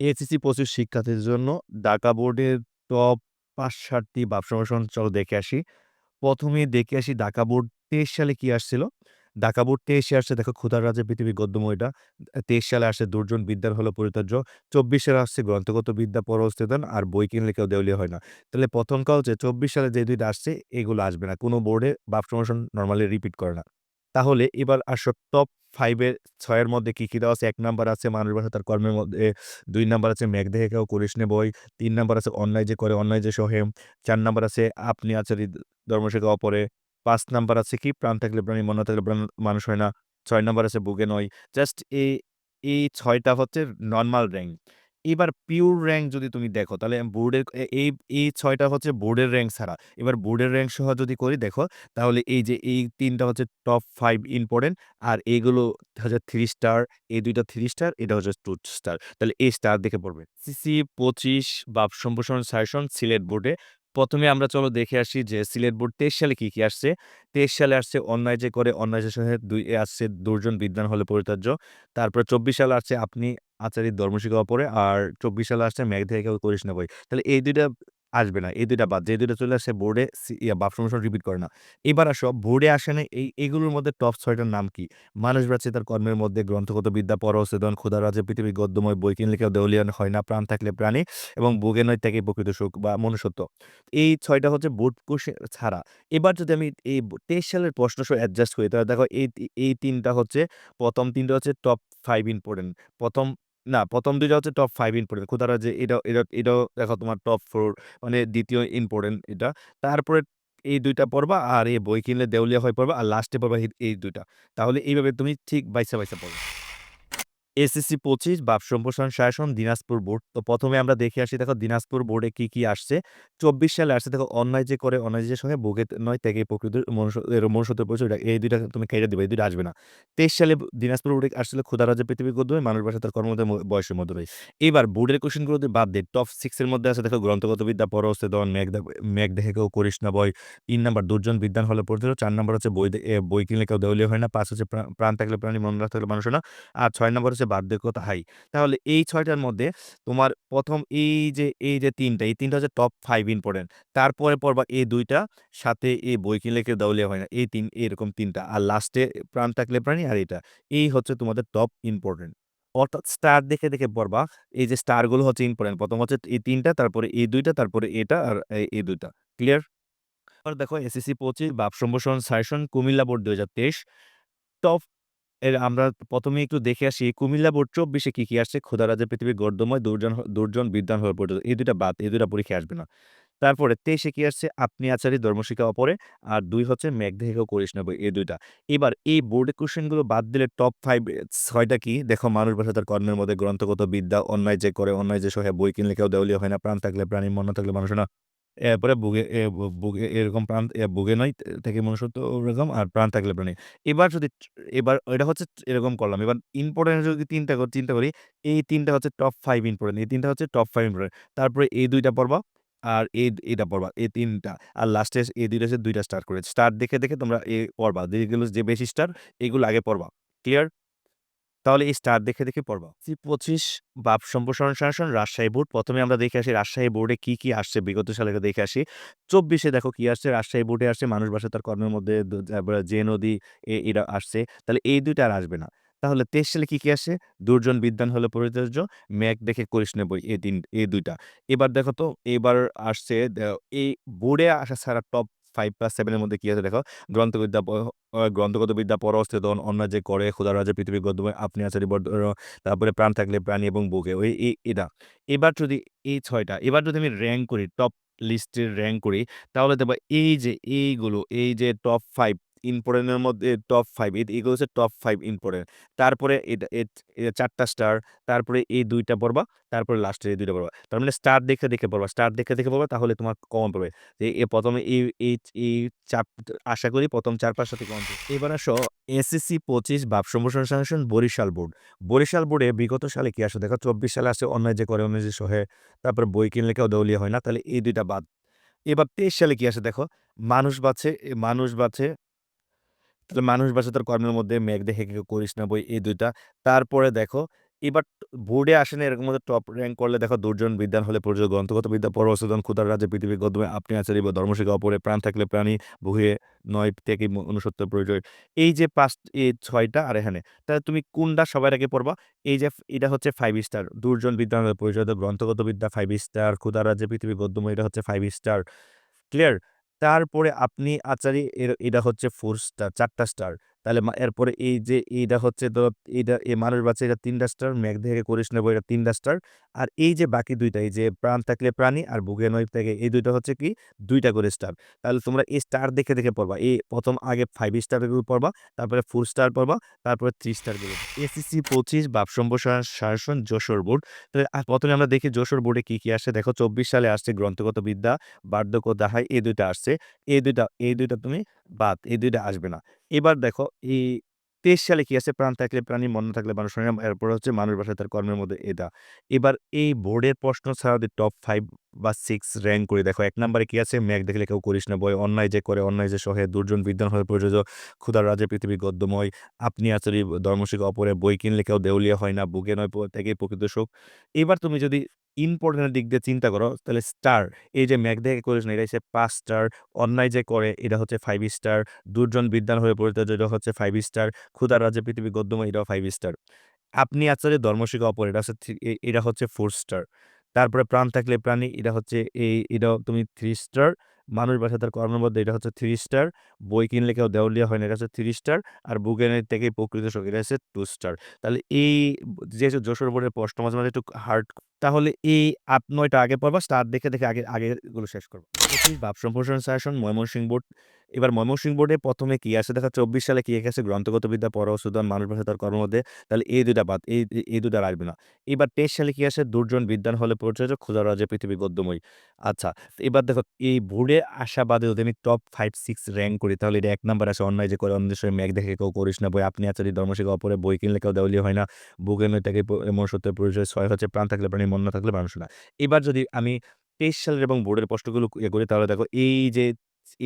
SSC ২৫ শিক্ষার্থীদের জন্য ঢাকা বোর্ডের টপ ৫-৭ টি ভাবসমস্যা চলো দেখে আসি। প্রথমে দেখে আসি ঢাকা বোর্ড ২৩ সালে কি আসছিল? ঢাকা বোর্ড ২৩ এ আসছে, দেখো ক্ষুধার রাজ্যে পৃথিবী গদ্যময় এটা। আ ২৩ সালে আসছে দুর্জন বিদ্যার হলো পরিত্যাজ্য। ২৪ সালে আসছে গ্রন্থগত বিদ্যা পরহস্তেদান আর বই কিনলে কেউ দেউলিয়া হয় না। তাহলে ১ম কথা হচ্ছে ২৪ সালে যে ২ টা আসছে, এগুলো আসবে না। কোনো বোর্ডে ভাবসমস্যা নর্মালি রিপিট করে না। তাহলে এবার আসো টপ ফাইভের ছয়ের মধ্যে কী কী দেওয়া আছে? এক নাম্বার আছে মানুষ ভাষা তার কর্মের মধ্যে, দুই নাম্বার আছে মেঘ দেখে কেউ করিস নে ভয়, ৩ নাম্বার আছে অন্যায় যে করে অন্যায় যে সহে, চার নাম্বার আছে আপনি আচারি ধর্ম শেখা অপরে, পাঁচ নাম্বার আছে কি প্রাণ থাকলে প্রাণী মন থাকলে প্রাণ মানুষ হয় না। ছয় নাম্বার আছে বুকে নয়। জাস্ট এই, এই ছয়টা হচ্ছে নর্মাল র‍্যাংক। এবার পিওর র‍্যাঙ্ক যদি তুমি দেখো তাহলে বোর্ডের এই, এই ছয়টা হচ্ছে বোর্ডের র‍্যাঙ্ক ছাড়া। এবার বোর্ডের র‍্যাঙ্ক সহ যদি করি দেখো তাহলে এই যে এই তিনটা হচ্ছে টপ ফাইভ ইম্পর্টেন্ট আর এইগুলো হচ্ছে থ্রি স্টার, এই দুইটা থ্রি স্টার, এটা হচ্ছে টু স্টার। তাহলে এই স্টার দেখে পড়বে। সিসি পঁচিশ বা সম্প্রসারণ সাইশন সিলেট বোর্ডে। ১ম এ আমরা চলো দেখে আসি যে সিলেট বোর্ড ২৩ সালে কী কী আসছে? ২৩ সালে আসছে অন্যায় যে করে, অন্যায় যে সাথে দুই আসছে দুর্জন বিদ্যান হলে পরিতার্য তারপরে ২৪ সালে আসছে আপনি আচারিক ধর্মশিক্ষা পরে আর ২৪ সালে আসছে মেঘ থেকে করিস না বই তাহলে এই ২ টা আসবে না। এই ২ টা বাদ। যে ২ টা চলে আসে বোর্ডে ইয়া রিপিট করে না। এবার আসো বোর্ডে আসে নাই এই এগুলোর মধ্যে টপ ছয়টার নাম কি? মানুষ বাঁচে তার কর্মের মধ্যে গ্রন্থগত বিদ্যা পরহস্তেদন ক্ষুধার রাজ্যে পৃথিবী গদ্যময় বই কিনলে কেউ দেউলিয়া হয় না প্রাণ থাকলে প্রাণী এবং বুকে নয় ত্যাগই প্রকৃত সুখ বা মনুষ্যত্ব। এই ছয়টা হচ্ছে বোর্ড কোশ্চেন ছাড়া। এবার যদি আমি এই ২৩ সালের প্রশ্ন সহ অ্যাডজাস্ট করি তাহলে দেখো এই, এই তিনটা হচ্ছে প্রথম তিনটা হচ্ছে টপ 5 ইম্পোর্টেন্ট। ১ম না প্রথম দুইটা হচ্ছে টপ 5 ইম্পোর্টেন্ট। ক্ষুধার যে এটা এটা এটাও দেখো তোমার টপ ফোর মানে দ্বিতীয় ইম্পর্টেন্ট এটা। তারপরে এই ২ টা পড়বা আর এই বই কিনলে দেউলিয়া হয়ে পড়বা আর লাস্টে পড়বা এই, দুইটা তাহলে এইভাবে তুমি ঠিক বাইসা, বাইসা পড়বা। এসএসসি ২৫ ভাব সম্প্রসারণ সাজেশন দিনাজপুর বোর্ড। তো প্রথমে আমরা দেখে আসি দেখো দিনাজপুর বোর্ডে কি, কি আসছে? ২৪ সালে আসছে দেখো অন্যায় যে করে অন্যায় যে সঙ্গে বুকে নয় ত্যাগই প্রকৃত মনুষ্য এর মনুষ্যত্বের পরিচয় এই দুইটা তুমি কেটে দিবা। এই ২ টা আসবে না। ২৩ সালে দিনাজপুর বোর্ডে আসছিল ক্ষুধার রাজ্যে পৃথিবী গদ্যময় মানুষ ভাষা তার কর্মমধ্যে বয়সের মধ্যে এবার বোর্ডের কোয়েশ্চেনগুলো যদি বাদ দেই টপ সিক্সের মধ্যে আছে দেখো গ্রন্থগত বিদ্যা পরহস্তেদন মেঘ মেঘ দেখে কেউ করিস না ভয়। ৩ নাম্বার দুর্জন বিদ্যান হলে পরিচিত। ৪ নাম্বার হচ্ছে বই বই কিনলে কেউ দেউলিয়া হয় না। ৫ হচ্ছে প্রা প্রাণ থাকলে প্রাণী মন থাকলে মানুষ না। আর ছয় নাম্বার হচ্ছে বার্ধক্যতা হাই। তাহলে এই ৬ টার মধ্যে তোমার ১ম এই যে, এই যে তিনটা এই তিনটা হচ্ছে টপ 5 ইম্পোর্টেন্ট। তারপরে পড়বা এই দুইটা সাথে এই বই কিনলে কেউ দেউলিয়া হয় না। এই ৩ এরকম ৩ টা। আর লাস্টে প্রাণ থাকলে প্রাণী আর এটা। এই হচ্ছে তোমাদের টপ ইম্পোর্টেন্ট। অর্থাৎ স্টার দেখে, দেখে পড়বা। এই যে স্টারগুলো হচ্ছে ইম্পোর্টেন্ট। ১ম হচ্ছে এই তিনটা তারপরে এই দুইটা তারপরে এটা আর এই, দুইটা ২ টা। ক্লিয়ার? এবার দেখো এসএসসি ২৫ ভাব সম্প্রসারণ সাজেশন কুমিল্লা বোর্ড ২০২৩ টপ এর আমরা প্রথমে একটু দেখে আসি কুমিল্লা বোর্ড ২৪ এ কি, কি আসছে? ক্ষুধার রাজ্যে পৃথিবী গদ্যময় দুর্জন, দুর্জন বিদ্যান হয়ে পরিচিত। এই ২ টা বাদ। এই ২ পরীক্ষা আসবে না। তারপরে ২৩ এ কি আসছে? আপনি আচারি ধর্ম শিখা অপরে আর দুই হচ্ছে মেঘ দেখে কেউ করিস না ভয় এই দুইটা এবার এই বোর্ডের কোয়েশ্চেনগুলো বাদ দিলে টপ ফাইভ ছয়টা কি? দেখো মানুষ ভাষা তার কর্মের মধ্যে গ্রন্থগত বিদ্যা অন্যায় যে করে অন্যায় যে সহায় বই কিনলে কেউ দেউলিয়া হয় না প্রাণ থাকলে প্রাণী মন থাকলে মানুষ না। এরপরে বুগে বুগে এরকম প্রাণ বুগে নয় থেকে মনুষ্যত্ব ওরকম আর প্রাণ থাকলে প্রাণী। এবার যদি এবার এটা হচ্ছে এরকম করলাম। এবার ইম্পোর্টেন্ট যদি করি চিন্তা করি এই ৩ টা হচ্ছে টপ 5 ইম্পোর্টেন্ট। এই ৩ টা হচ্ছে টপ 5 ইম্পোর্টেন্ট। তারপরে এই ২ টা পড়বা আর এই এটা পড়বা। এই ৩ টা। আর লাস্টে এই ২ টা হচ্ছে ২ টা স্টার করে। স্টার দেখে, দেখে তোমরা এ পড়বা। যেগুলো যে বেশি স্টার এগুলো আগে পড়বা। ক্লিয়ার? তাহলে এই স্টার দেখে, দেখে পড়বা। ২৫ ভাব সম্প্রসারণ শাসন রাজশাহী বোর্ড। প্রথমে আমরা দেখে আসি রাজশাহী বোর্ডে কি, কি আসছে বিগত সালে দেখে আসি। চব্বিশে দেখো কি আসছে? রাজশাহী বোর্ডে আসছে মানুষ ভাষা তার কর্মের মধ্যে যে নদী এরা আসছে। তাহলে এই ২ টা আর আসবে না। তাহলে ২৩ সালে কি, কি আসছে? দুর্জন বিদ্যান হলে পরিত্যাজ্য, মেঘ দেখে করিস না বই এই তিন এই দুইটা এবার দেখো তো এবার আসছে এই বোর্ডে আসা ছাড়া টপ 5 প্লাস সেভেনের মধ্যে কি আছে দেখো? গ্রন্থবিদ্যা গ্রন্থগত বিদ্যা পরহস্তেদন অন্য যে করে, খোদা রাজা, পৃথিবীর গদ্যময়, আপনি আছে তারপরে প্রাণ থাকলে প্রাণী এবং বুকে, ওই এটা। এবার যদি এই ছয়টা, এবার যদি আমি র্যাঙ্ক করি টপ লিস্টের র্যাঙ্ক করি, তাহলে দেখব এই যে এইগুলো, এই যে টপ 5 ইম্পোর্টেন্ট এর মধ্যে টপ 5 এ এগুলো হচ্ছে টপ ফাইভ ইম্পোর্টেন্ট। তারপরে এটা ৪ স্টার তারপরে এই ২ টা পড়বা, তারপরে লাস্টের এই ২ টা পড়বা। তার মানে স্টার দেখে, দেখে পড়বা। স্টার দেখে, দেখে পড়বা তাহলে তোমার কমন পড়বে। যে এ প্রথমে এই, এই, এই চাপ আশা করি ১ম ৪-৫ টাতে কমন পড়বে। এবার আসো এসএসসি ২৫ ভাব সম্প্রসারণ বরিশাল বোর্ড। বরিশাল বোর্ডে বিগত সালে কি আসে দেখো ২৪ সালে আসে অন্যায় যে করে অন্যায় যে সহে তারপরে বই কিনলে কেউ দেউলিয়া হয় না। তাহলে এই দুইটা বাদ। এবার ২৩ সালে কি আসে দেখো? মানুষ বাঁচে মানুষ বাঁচে তাহলে মানুষ বাঁচে তার কর্মের মধ্যে মেঘ দেখে কেউ করিস না বই, এই দুইটা। তারপরে দেখো, এবার বোর্ডে আসে না এরকম মধ্যে টপ র্যাঙ্ক করলে দেখো দুর্জন বিদ্বান হলে প্রযোজ্য গ্রন্থগত বিদ্যা পরমসুদন ক্ষুধার রাজ্যে পৃথিবীর গদ্যমে আপনি আচারিব ধর্মশিখা অপরে, প্রাণ থাকলে প্রাণী, ভুয়ে নয় থেকে অনুসত্য প্রয়োজন এই যে পাঁচ এই ছয়টা আর এখানে, তাহলে তুমি কোনটা সবার আগে পড়বা? এই যে এটা হচ্ছে ফাইভ স্টার দুর্জন বিদ্যান হলে পরিচয় গ্রন্থগত বিদ্যা ফাইভ স্টার ক্ষুধার রাজ্যে পৃথিবী গদ্যময় এটা হচ্ছে ফাইভ স্টার ক্লিয়ার তারপরে আপনি আচারি এর এটা হচ্ছে ফোর স্টার চারটা স্টার তাহলে এরপরে এই যে এইটা হচ্ছে ধরো এইটা এই মানুষ বাচ্চা, এটা তিনটা স্টার মেঘ থেকে করিস নেব এটা তিনটা স্টার আর এই যে বাকি দুইটা, এই যে প্রাণ থাকলে প্রাণী আর বুকে নয় থাকে, এই দুইটা হচ্ছে কি, দুইটা করে স্টার তাহলে তোমরা এই স্টার দেখে দেখে পড়বা, এই প্রথম আগে ফাইভ স্টারগুলো পড়বা, তারপরে ফোর স্টার পড়বা, তারপরে থ্রি স্টার স্টারগুলো এসিসি পঁচিশ, বাপ সম্প্রসারণ শাসন যশোর বোর্ড। তাহলে প্রথমে আমরা দেখি যশোর বোর্ডে কি কি আসে। দেখো চব্বিশ সালে আসছে গ্রন্থগত বিদ্যা, বার্ধক্য দাহাই, এই দুইটা আসছে। এই দুইটা এই দুইটা তুমি বাদ, এই দুইটা আসবে না। এবার দেখো, এই তেইশ সালে কি আছে? প্রাণ থাকলে প্রাণী মন থাকলে মানুষ এরপর হচ্ছে মানুষ বাসায় তার কর্মের মধ্যে এটা এবার এই বোর্ডের প্রশ্ন ছাড়া টপ ফাইভ বা সিক্স র্যাঙ্ক করে। দেখো, এক নম্বরে কি আছে? ম্যাক দেখলে কেউ করিস না বয় অন্যায় যে করে, অন্যায় যে সহে, দুর্জন বিদ্যান হয়ে প্রযোজ্য ক্ষুদার রাজে পৃথিবী গদ্যময়। আপনি আচরি ধর্মশিক অপরে বই কিনলে কেউ দেউলিয়া হয় না, বুকে নয় থেকে প্রকৃত শোক এবার তুমি যদি ইম্পর্টেন্টের দিক দিয়ে চিন্তা করো, তাহলে স্টার এই যে ম্যাক দেখে করিস না এটা হচ্ছে পাঁচ স্টার অন্যায় যে করে, এটা হচ্ছে ফাইভ স্টার দুর্জন বিদ্যান হয়ে পড়তে যেটা হচ্ছে ফাইভ স্টার ক্ষুধার রাজ্যে পৃথিবী গদ্যময়, এটাও ফাইভ স্টার আপনি আচার্য ধর্মশিখা অপর, এটা হচ্ছে এটা হচ্ছে ফোর স্টার তারপরে প্রাণ থাকলে প্রাণী এটা হচ্ছে এই এটাও তুমি থ্রি স্টার মানুষ বাসা তার মধ্যে এটা হচ্ছে থ্রি স্টার বই কিনলে কেউ দেওয়ালিয়া হয় না, এটা হচ্ছে থ্রি স্টার আর বুকেনের থেকে প্রকৃত এটা হচ্ছে টু স্টার তাহলে এই যেহেতু যশোর বোর্ডের প্রশ্ন, মাঝে মাঝে একটু হার্ড তাহলে এই আট নয়টা আগে পড়বা স্টার দেখে দেখে আগে আগে এগুলো শেষ করব। ভাব সম্প্রসারণ শাসন ময়মনসিংহ বোর্ড। এবার ময়মনসিংহ বোর্ডে প্রথমে কি আসে দেখা চব্বিশ সালে কি গেছে গ্রন্থগত বিদ্যা পর সুদান মানুষ ভাষা তার কর্মের মধ্যে, তাহলে এই দুইটা বাদ, এই এই দুটা আসবে না। এবার তেইশ সালে কি আসে দুর্জন বিদ্যান হলে পরিচয় ক্ষুদা রাজে পৃথিবী গদ্যময়। আচ্ছা এবার দেখো, এই বোর্ডে আসা বাদে যদি আমি টপ ফাইভ সিক্স র্যাঙ্ক করি, তাহলে এটা এক নাম্বার আছে অন্যায় যে করে অন্য দেশের ম্যাগ দেখে কেউ করিস না। বই আপনি আচারি ধর্মশিখা অপরে বই কিনলে কেউ দেওয়ালি হয় না। বুকে নয় এমন সত্যের পরিচয়, ছয় হচ্ছে প্রাণ থাকলে প্রাণী, মন না থাকলে মানুষ না। এবার যদি আমি তেইশ সালের এবং বোর্ডের প্রশ্নগুলো ইয়ে করি, তাহলে দেখো এই যে,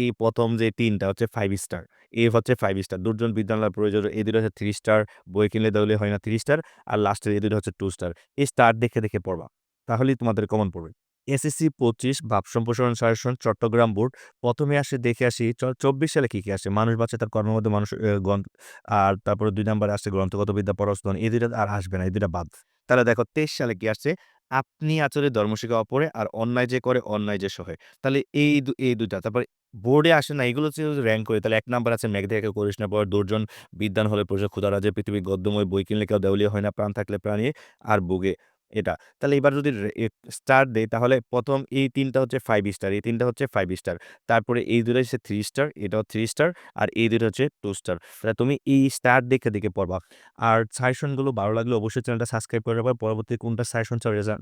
এই প্রথম যে তিনটা হচ্ছে ফাইভ স্টার এ হচ্ছে ফাইভ স্টার দুজন বিদ্যালয় প্রয়োজন এই দুটো হচ্ছে থ্রি স্টার বই কিনলে দেওয়ালি হয় না থ্রি স্টার আর লাস্টের এই দুটো হচ্ছে টু স্টার এই স্টার দেখে দেখে পড়বা, তাহলেই তোমাদের কমন পড়বে। এসএসসি পঁচিশ ভাব সম্প্রসারণ শাসন চট্টগ্রাম বোর্ড। প্রথমে আসে দেখে আসি চব্বিশ সালে কি কী আসে? মানুষ বাচ্চা তার মধ্যে মানুষ আর তারপরে দুই নম্বরে আসছে গ্রন্থগত বিদ্যা পরস্পর এই দুইটা আর আসবে না, এই দুইটা বাদ। তাহলে দেখো, তেইশ সালে কি আসছে আপনি আচরে ধর্মশিখা অপরে, আর অন্যায় যে করে, অন্যায় যে সহে। তাহলে এই এই দুইটা, তারপরে বোর্ডে আসে না, এগুলো হচ্ছে র্যাঙ্ক করে। তাহলে এক নাম্বার আছে, মেঘ দেখে করিস না, পর দুর্জন বিদ্যান হলে প্রচুর ক্ষুদা রাজে পৃথিবী গদ্যময় বই কিনলে কেউ দেউলিয়া হয় না, প্রাণ থাকলে প্রাণী, আর বুগে। এটা। তাহলে এবার যদি স্টার দেই, তাহলে প্রথম এই তিনটা হচ্ছে ফাইভ স্টার এই তিনটা হচ্ছে ফাইভ স্টার তারপরে এই দুটো হচ্ছে থ্রি স্টার এটাও থ্রি স্টার আর এই দুটো হচ্ছে টু স্টার তাহলে তুমি এই স্টার দেখে দেখে পড়বা। আর সাজেশনগুলো ভালো লাগলে অবশ্যই চ্যানেলটা সাবস্ক্রাইব করে রাখবা, পরবর্তী কোনটা সাজেশন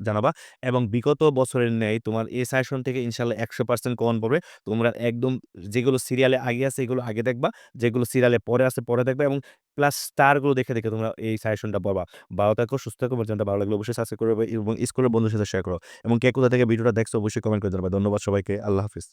জানাবা। এবং বিগত বছরের ন্যায় তোমার এই সাজেশন থেকে ইনশাল্লাহ একশো পার্সেন্ট কমন পড়বে। তোমরা একদম যেগুলো সিরিয়ালে আগে আছে, এগুলো আগে দেখবা। যেগুলো সিরিয়ালে পরে আছে, পরে দেখবা এবং প্লাস স্টারগুলো দেখে দেখে তোমরা এই সাজেশনটা পড়বা। ভালো থাকো, সুস্থ থাকো পর্যন্ত ভালো লাগলে অবশ্যই সাবস্ক্রাইব করবে এবং স্কুলের বন্ধুর সাথে শেয়ার করো। এবং কে কোথা থেকে ভিডিওটা দেখছ, অবশ্যই কমেন্ট করে জানাবে। ধন্যবাদ সবাইকে, আল্লাহ হাফিজ।